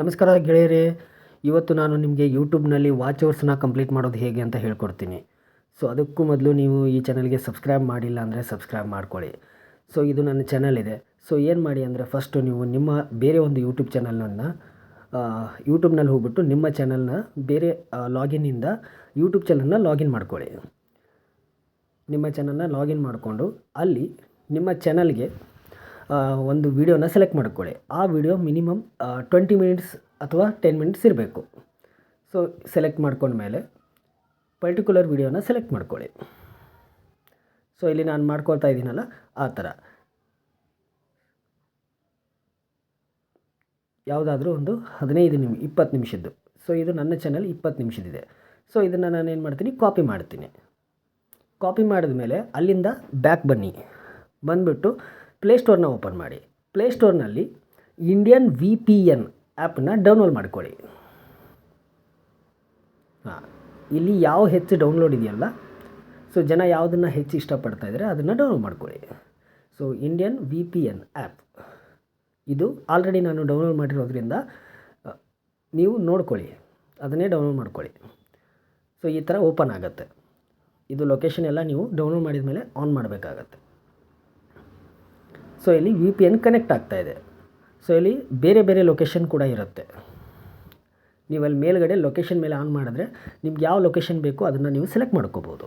ನಮಸ್ಕಾರ ಗೆಳೆಯರೇ, ಇವತ್ತು ನಾನು ನಿಮಗೆ ಯೂಟ್ಯೂಬ್ನಲ್ಲಿ ವಾಚ್ ಅವರ್ಸ್ನ ಕಂಪ್ಲೀಟ್ ಮಾಡೋದು ಹೇಗೆ ಅಂತ ಹೇಳ್ಕೊಡ್ತೀನಿ. ಸೊ ಅದಕ್ಕೂ ಮೊದಲು ನೀವು ಈ ಚಾನಲ್ಗೆ ಸಬ್ಸ್ಕ್ರೈಬ್ ಮಾಡಿಲ್ಲ ಅಂದರೆ ಸಬ್ಸ್ಕ್ರೈಬ್ ಮಾಡ್ಕೊಳ್ಳಿ. ಸೊ ಇದು ನನ್ನ ಚಾನಲ್ ಇದೆ. ಸೊ ಏನು ಮಾಡಿ ಅಂದರೆ ಫಸ್ಟು ನೀವು ನಿಮ್ಮ ಬೇರೆ ಒಂದು ಯೂಟ್ಯೂಬ್ ಚಾನಲನ್ನು ಯೂಟ್ಯೂಬ್ನಲ್ಲಿ ಹೋಗ್ಬಿಟ್ಟು ನಿಮ್ಮ ಚಾನಲ್ನ ಬೇರೆ ಲಾಗಿನ್ನಿಂದ ಯೂಟ್ಯೂಬ್ ಚಾನಲ್ನ ಲಾಗಿನ್ ಮಾಡ್ಕೊಳ್ಳಿ. ನಿಮ್ಮ ಚಾನಲ್ನ ಲಾಗಿನ್ ಮಾಡಿಕೊಂಡು ಅಲ್ಲಿ ನಿಮ್ಮ ಚಾನಲ್ಗೆ ಒಂದು ವಿಡಿಯೋನ ಸೆಲೆಕ್ಟ್ ಮಾಡ್ಕೊಳ್ಳಿ. ಆ ವಿಡಿಯೋ ಮಿನಿಮಮ್ ಟ್ವೆಂಟಿ ಮಿನಿಟ್ಸ್ ಅಥವಾ ಟೆನ್ ಮಿನಿಟ್ಸ್ ಇರಬೇಕು. ಸೊ ಸೆಲೆಕ್ಟ್ ಮಾಡ್ಕೊಂಡ್ಮೇಲೆ ಪರ್ಟಿಕ್ಯುಲರ್ ವಿಡಿಯೋನ ಸೆಲೆಕ್ಟ್ ಮಾಡ್ಕೊಳ್ಳಿ. ಸೊ ಇಲ್ಲಿ ನಾನು ಮಾಡ್ಕೊಳ್ತಾ ಇದ್ದೀನಲ್ಲ ಆ ಥರ. ಯಾವುದಾದ್ರೂ ಒಂದು ಹದಿನೈದು ನಿಮಿ, ಇಪ್ಪತ್ತು ನಿಮಿಷದ್ದು. ಸೊ ಇದು ನನ್ನ ಚಾನಲ್ ಇಪ್ಪತ್ತು ನಿಮಿಷದಿದೆ ಸೊ ಇದನ್ನು ನಾನು ಏನು ಮಾಡ್ತೀನಿ ಕಾಪಿ ಮಾಡ್ತೀನಿ. ಕಾಪಿ ಮಾಡಿದ ಮೇಲೆ ಅಲ್ಲಿಂದ ಬ್ಯಾಕ್ ಬನ್ನಿ. ಬಂದುಬಿಟ್ಟು ಪ್ಲೇಸ್ಟೋರ್ನ ಓಪನ್ ಮಾಡಿ. ಪ್ಲೇಸ್ಟೋರ್ನಲ್ಲಿ ಇಂಡಿಯನ್ ವಿ ಪಿ ಎನ್ ಆ್ಯಪನ್ನ ಡೌನ್ಲೋಡ್ ಮಾಡ್ಕೊಳ್ಳಿ. ಹಾಂ, ಇಲ್ಲಿ ಯಾವ ಹೆಚ್ಚು ಡೌನ್ಲೋಡ್ ಇದೆಯಲ್ಲ? ಸೊ ಜನ ಯಾವುದನ್ನು ಹೆಚ್ಚು ಇಷ್ಟಪಡ್ತಾ ಇದ್ದಾರೆ ಅದನ್ನು ಡೌನ್ಲೋಡ್ ಮಾಡ್ಕೊಳ್ಳಿ. So Indian V P N app ಇದು ಆಲ್ರೆಡಿ ನಾನು ಡೌನ್ಲೋಡ್ ಮಾಡಿರೋದ್ರಿಂದ ನೀವು ನೋಡ್ಕೊಳ್ಳಿ. ಅದನ್ನೇ ಡೌನ್ಲೋಡ್ ಮಾಡ್ಕೊಳ್ಳಿ. ಸೊ ಈ ಥರ ಓಪನ್ ಆಗುತ್ತೆ. ಇದು ಲೊಕೇಶನ್ ಎಲ್ಲ ನೀವು ಡೌನ್ಲೋಡ್ ಮಾಡಿದ ಮೇಲೆ ಆನ್ ಮಾಡಬೇಕಾಗತ್ತೆ. ಸೊ ಇಲ್ಲಿ ವಿ ಪಿ ಎನ್ ಕನೆಕ್ಟ್ ಆಗ್ತಾ ಇದೆ. ಸೊ ಇಲ್ಲಿ ಬೇರೆ ಬೇರೆ ಲೊಕೇಶನ್ ಕೂಡ ಇರುತ್ತೆ. ನೀವು ಅಲ್ಲಿ ಮೇಲ್ಗಡೆ ಲೊಕೇಶನ್ ಮೇಲೆ ಆನ್ ಮಾಡಿದ್ರೆ ನಿಮ್ಗೆ ಯಾವ ಲೊಕೇಶನ್ ಬೇಕೋ ಅದನ್ನು ನೀವು ಸೆಲೆಕ್ಟ್ ಮಾಡ್ಕೋಬೋದು.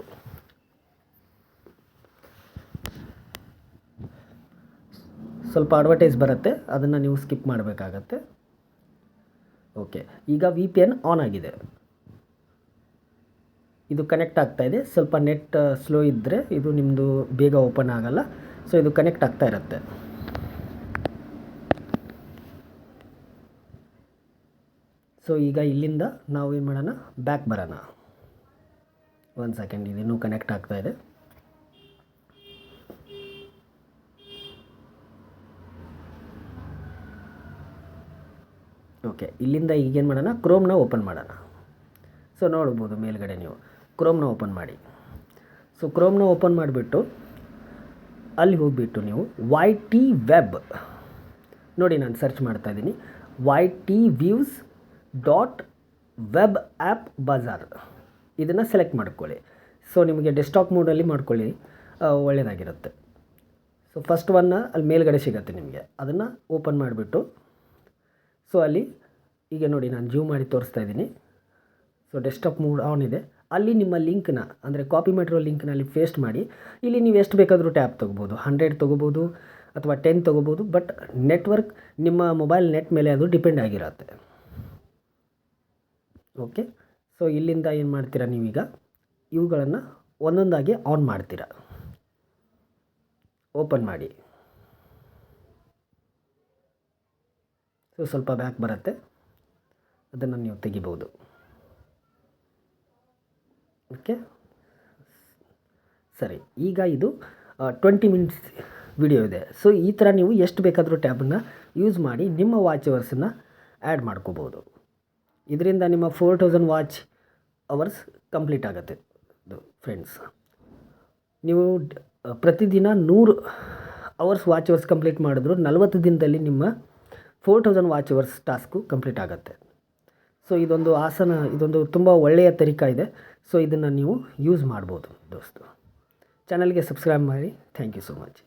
ಸ್ವಲ್ಪ ಅಡ್ವರ್ಟೈಸ್ ಬರುತ್ತೆ, ಅದನ್ನು ನೀವು ಸ್ಕಿಪ್ ಮಾಡಬೇಕಾಗತ್ತೆ. ಓಕೆ ಈಗ ವಿ ಪಿ ಎನ್ ಆನ್ ಆಗಿದೆ. ಇದು ಕನೆಕ್ಟ್ ಆಗ್ತಾ ಇದೆ. ಸ್ವಲ್ಪ ನೆಟ್ ಸ್ಲೋ ಇದ್ದರೆ ಇದು ನಿಮ್ಮದು ಬೇಗ ಓಪನ್ ಆಗಲ್ಲ. ಸೊ ಇದು ಕನೆಕ್ಟ್ ಆಗ್ತಾ ಇರುತ್ತೆ. ಸೊ ಈಗ ಇಲ್ಲಿಂದ ನಾವು ಏನು ಮಾಡೋಣ? ಬ್ಯಾಕ್ ಬರೋಣ. ಒಂದು ಸೆಕೆಂಡ್ ಇದಿನ್ನೂ ಕನೆಕ್ಟ್ ಆಗ್ತಾ ಇದೆ. ಓಕೆ ಇಲ್ಲಿಂದ ಈಗೇನು ಮಾಡೋಣ? ಕ್ರೋಮ್ನ ಓಪನ್ ಮಾಡೋಣ. ಸೊ ನೋಡ್ಬೋದು ಮೇಲ್ಗಡೆ ನೀವು. ಕ್ರೋಮ್ನ ಓಪನ್ ಮಾಡಿ. ಸೊ ಕ್ರೋಮ್ನ ಓಪನ್ ಮಾಡಿಬಿಟ್ಟು ಅಲ್ಲಿ ಹೋಗಿಬಿಟ್ಟು ನೀವು ವೈ ಟಿ ವೆಬ್ ನೋಡಿ ನಾನು ಸರ್ಚ್ ಮಾಡ್ತಾ ಇದ್ದೀನಿ. Y T views dot web app bazaar ಇದನ್ನು ಸೆಲೆಕ್ಟ್ ಮಾಡ್ಕೊಳ್ಳಿ. ಸೊ ನಿಮಗೆ ಡೆಸ್ಕ್ಟಾಪ್ ಮೋಡಲ್ಲಿ ಮಾಡ್ಕೊಳ್ಳಿ. ಒಳ್ಳೆಯದಾಗಿರುತ್ತೆ ಸೊ ಫಸ್ಟ್ ಒನ್ನ ಅಲ್ಲಿ ಮೇಲ್ಗಡೆ ಸಿಗುತ್ತೆ ನಿಮಗೆ. ಅದನ್ನು ಓಪನ್ ಮಾಡಿಬಿಟ್ಟು. ಸೊ ಅಲ್ಲಿ ಈಗ ನೋಡಿ ನಾನು ಜೂಮ್ ಮಾಡಿ ತೋರಿಸ್ತಾ ಇದ್ದೀನಿ. ಸೊ ಡೆಸ್ಕ್ಟಾಪ್ ಮೂಡ್ ಆನ್ ಇದೆ. ಅಲ್ಲಿ ನಿಮ್ಮ ಲಿಂಕ್ನ, ಅಂದರೆ ಕಾಪಿ ಮಾಡಿರೋ ಲಿಂಕ್ನಲ್ಲಿ ಪೇಸ್ಟ್ ಮಾಡಿ, ಇಲ್ಲಿ ನೀವು ಎಷ್ಟು ಬೇಕಾದರೂ ಟ್ಯಾಬ್ ತೊಗೋಬೋದು. ಹಂಡ್ರೆಡ್ ತೊಗೋಬೋದು ಅಥವಾ ಟೆನ್ ತೊಗೋಬೋದು ಬಟ್ ನೆಟ್ವರ್ಕ್ ನಿಮ್ಮ ಮೊಬೈಲ್ ನೆಟ್ ಮೇಲೆ ಅದು ಡಿಪೆಂಡ್ ಆಗಿರುತ್ತೆ. ಓಕೆ ಸೊ ಇಲ್ಲಿಂದ ಏನು ಮಾಡ್ತೀರಾ ನೀವೀಗ? ಇವುಗಳನ್ನು ಒಂದೊಂದಾಗಿ ಆನ್ ಮಾಡ್ತೀರಾ. ಓಪನ್ ಮಾಡಿ. ಸೊ ಸ್ವಲ್ಪ ಬ್ಯಾಕ್ ಬರುತ್ತೆ. ಅದನ್ನು ನೀವು ತೆಗಿಬೋದು. ಓಕೆ. ಸರಿ, ಈಗ ಇದು ಟ್ವೆಂಟಿ ಮಿನಿಟ್ಸ್ ವಿಡಿಯೋ ಇದೆ. ಸೊ ಈ ಥರ ನೀವು ಎಷ್ಟು ಬೇಕಾದರೂ ಟ್ಯಾಬನ್ನು ಯೂಸ್ ಮಾಡಿ ನಿಮ್ಮ ವಾಚ್ ಅವರ್ಸನ್ನು ಆ್ಯಡ್ ಮಾಡ್ಕೋಬೋದು ಇದರಿಂದ ನಿಮ್ಮ four thousand watch hours complete ಆಗುತ್ತೆ. ಇದು ಫ್ರೆಂಡ್ಸ್ ನೀವು ಪ್ರತಿದಿನ ನೂರು ಅವರ್ಸ್ ವಾಚ್ ಅವರ್ಸ್ ಕಂಪ್ಲೀಟ್ ಮಾಡಿದ್ರು ನಲವತ್ತು ದಿನದಲ್ಲಿ ನಿಮ್ಮ four thousand watch hours task complete ಆಗುತ್ತೆ. ಸೊ ಇದೊಂದು ಆಸನ, ಇದೊಂದು ತುಂಬ ಒಳ್ಳೆಯ ತರೀಕಾ ಇದೆ. ಸೊ ಇದನ್ನು ನೀವು ಯೂಸ್ ಮಾಡ್ಬೋದು ದೋಸ್ತು. ಚಾನಲ್ಗೆ ಸಬ್ಸ್ಕ್ರೈಬ್ ಮಾಡಿ. Thank you so much